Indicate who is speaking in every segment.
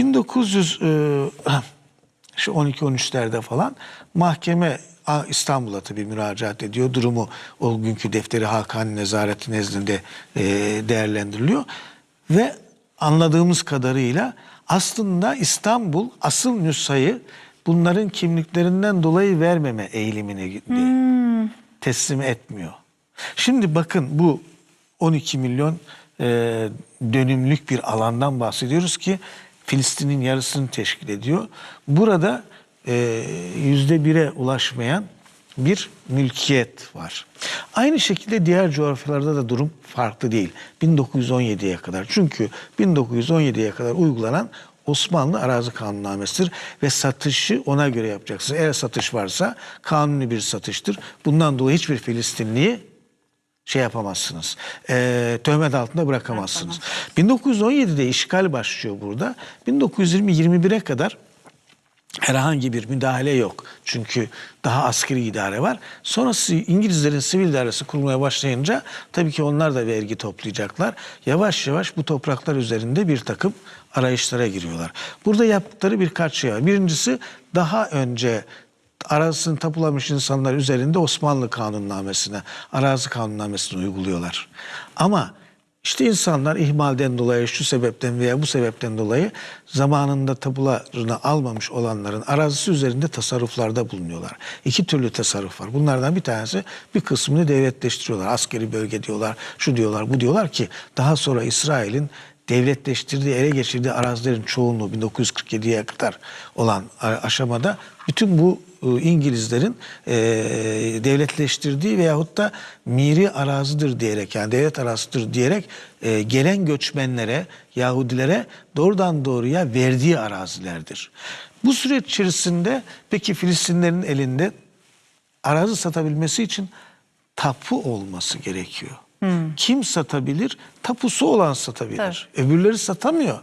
Speaker 1: 1900 e, şu 12-13'lerde falan mahkeme İstanbul'a tabii müracaat ediyor. Durumu o günkü defteri Hakan Nezareti nezdinde e, değerlendiriliyor. Ve anladığımız kadarıyla aslında İstanbul asıl nüshayı bunların kimliklerinden dolayı vermeme eğilimine gitti. Teslim etmiyor. Şimdi bakın bu 12 milyon e, dönümlük bir alandan bahsediyoruz ki Filistin'in yarısını teşkil ediyor. Burada e, yüzde bire ulaşmayan bir mülkiyet var. Aynı şekilde diğer coğrafyalarda da durum farklı değil. 1917'ye kadar. Çünkü 1917'ye kadar uygulanan Osmanlı arazi kanunnamesidir ve satışı ona göre yapacaksınız. Eğer satış varsa kanuni bir satıştır. Bundan dolayı hiçbir Filistinliyi şey yapamazsınız. E, töhmet altında bırakamazsınız. 1917'de işgal başlıyor burada. 1920-21'e kadar herhangi bir müdahale yok. Çünkü daha askeri idare var. Sonrası İngilizlerin sivil idaresi kurulmaya başlayınca tabii ki onlar da vergi toplayacaklar. Yavaş yavaş bu topraklar üzerinde bir takım arayışlara giriyorlar. Burada yaptıkları birkaç şey var. Birincisi daha önce arazisini tapulamış insanlar üzerinde Osmanlı kanunnamesine, arazi kanunnamesini uyguluyorlar. Ama işte insanlar ihmalden dolayı, şu sebepten veya bu sebepten dolayı zamanında tapularını almamış olanların arazisi üzerinde tasarruflarda bulunuyorlar. İki türlü tasarruf var. Bunlardan bir tanesi bir kısmını devletleştiriyorlar. Askeri bölge diyorlar, şu diyorlar, bu diyorlar ki daha sonra İsrail'in devletleştirdiği, ele geçirdiği arazilerin çoğunluğu 1947'ye kadar olan aşamada bütün bu e, İngilizlerin e, devletleştirdiği veyahut da miri arazidir diyerek yani devlet arazisidir diyerek e, gelen göçmenlere, Yahudilere doğrudan doğruya verdiği arazilerdir. Bu süreç içerisinde peki Filistinlerin elinde arazi satabilmesi için tapu olması gerekiyor. Kim satabilir? Tapusu olan satabilir. Öbürleri satamıyor.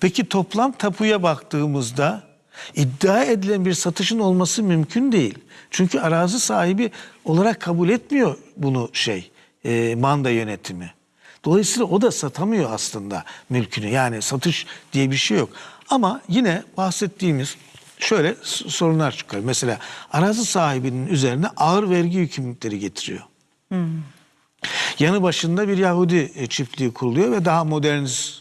Speaker 1: Peki toplam tapuya baktığımızda iddia edilen bir satışın olması mümkün değil. Çünkü arazi sahibi olarak kabul etmiyor bunu şey e, manda yönetimi. Dolayısıyla o da satamıyor aslında mülkünü. Yani satış diye bir şey yok. Ama yine bahsettiğimiz şöyle sorunlar çıkıyor. Mesela arazi sahibinin üzerine ağır vergi yükümlülükleri getiriyor. Yanı başında bir Yahudi e, çiftliği kuruluyor ve daha modernist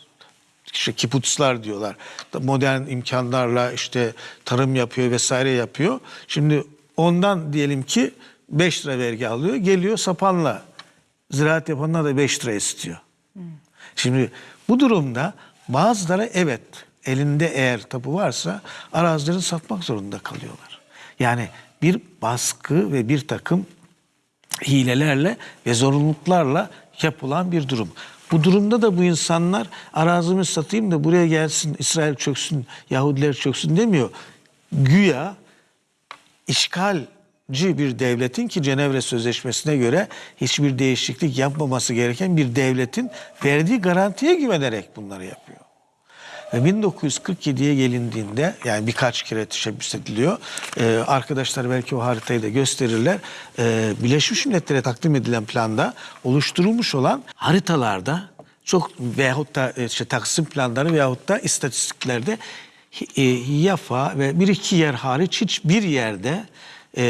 Speaker 1: işte kiputslar diyorlar. Modern imkanlarla işte tarım yapıyor vesaire yapıyor. Şimdi ondan diyelim ki 5 lira vergi alıyor. Geliyor sapanla ziraat yapanlar da 5 lira istiyor. Şimdi bu durumda bazıları evet elinde eğer tapu varsa arazilerini satmak zorunda kalıyorlar. Yani bir baskı ve bir takım hilelerle ve zorunluluklarla yapılan bir durum. Bu durumda da bu insanlar arazimi satayım da buraya gelsin, İsrail çöksün, Yahudiler çöksün demiyor. Güya işgalci bir devletin ki Cenevre Sözleşmesi'ne göre hiçbir değişiklik yapmaması gereken bir devletin verdiği garantiye güvenerek bunları yapıyor. Ve 1947'ye gelindiğinde yani birkaç kere teşebbüs ediliyor. Ee, arkadaşlar belki o haritayı da gösterirler. Ee, Birleşmiş Milletler'e takdim edilen planda oluşturulmuş olan haritalarda çok veyahut da e, işte taksim planları veyahut da istatistiklerde e, Yafa ve bir iki yer hariç hiçbir yerde e,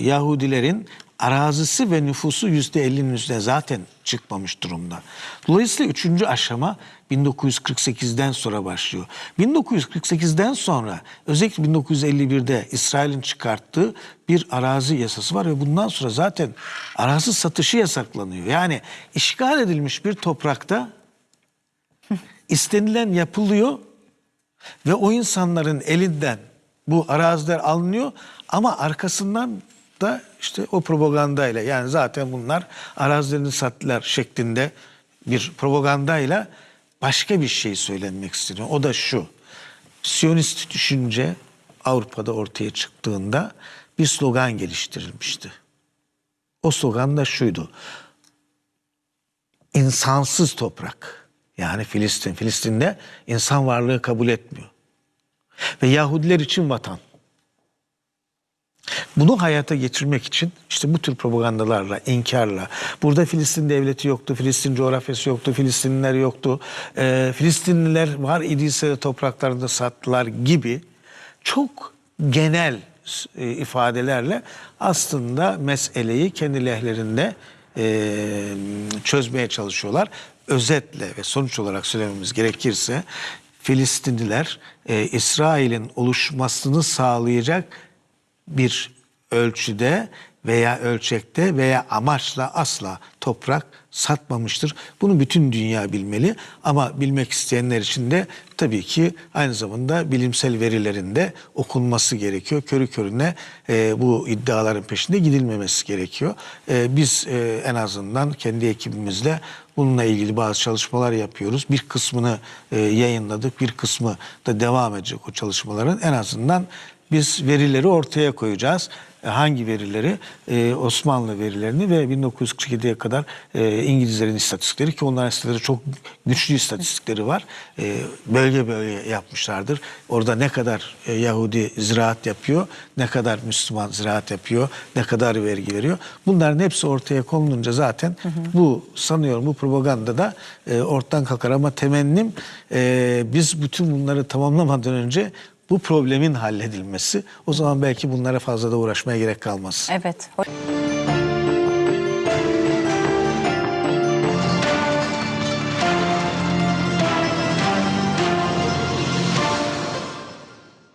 Speaker 1: Yahudilerin arazisi ve nüfusu yüzde 50'nin üstüne zaten çıkmamış durumda. Dolayısıyla üçüncü aşama 1948'den sonra başlıyor. 1948'den sonra özellikle 1951'de İsrail'in çıkarttığı bir arazi yasası var ve bundan sonra zaten arazi satışı yasaklanıyor. Yani işgal edilmiş bir toprakta istenilen yapılıyor ve o insanların elinden bu araziler alınıyor ama arkasından da işte o propagandayla yani zaten bunlar arazilerini sattılar şeklinde bir propagandayla başka bir şey söylenmek isteniyor. O da şu. Siyonist düşünce Avrupa'da ortaya çıktığında bir slogan geliştirilmişti. O slogan da şuydu. İnsansız toprak. Yani Filistin. Filistin'de insan varlığı kabul etmiyor. Ve Yahudiler için vatan. Bunu hayata geçirmek için işte bu tür propagandalarla, inkarla, burada Filistin devleti yoktu, Filistin coğrafyası yoktu, Filistinliler yoktu, e, Filistinliler var idiyse topraklarında sattılar gibi çok genel e, ifadelerle aslında meseleyi kendi lehlerinde e, çözmeye çalışıyorlar. Özetle ve sonuç olarak söylememiz gerekirse Filistinliler e, İsrail'in oluşmasını sağlayacak bir ölçüde veya ölçekte veya amaçla asla toprak satmamıştır. Bunu bütün dünya bilmeli ama bilmek isteyenler için de tabii ki aynı zamanda bilimsel verilerinde okunması gerekiyor. Körü körüne e, bu iddiaların peşinde gidilmemesi gerekiyor. E, biz e, en azından kendi ekibimizle bununla ilgili bazı çalışmalar yapıyoruz. Bir kısmını e, yayınladık, bir kısmı da devam edecek o çalışmaların. En azından biz verileri ortaya koyacağız. E, Hangi verileri? E, Osmanlı verilerini ve 1947'ye kadar e, İngilizlerin istatistikleri ki onların istatistikleri çok güçlü istatistikleri var. E, bölge bölge yapmışlardır. Orada ne kadar e, Yahudi ziraat yapıyor, ne kadar Müslüman ziraat yapıyor, ne kadar vergi veriyor. Bunların hepsi ortaya konulunca zaten bu sanıyorum bu propaganda da e, ortadan kalkar. Ama temennim e, biz bütün bunları tamamlamadan önce bu problemin halledilmesi. O zaman belki bunlara fazla da uğraşmaya gerek kalmaz.
Speaker 2: Evet.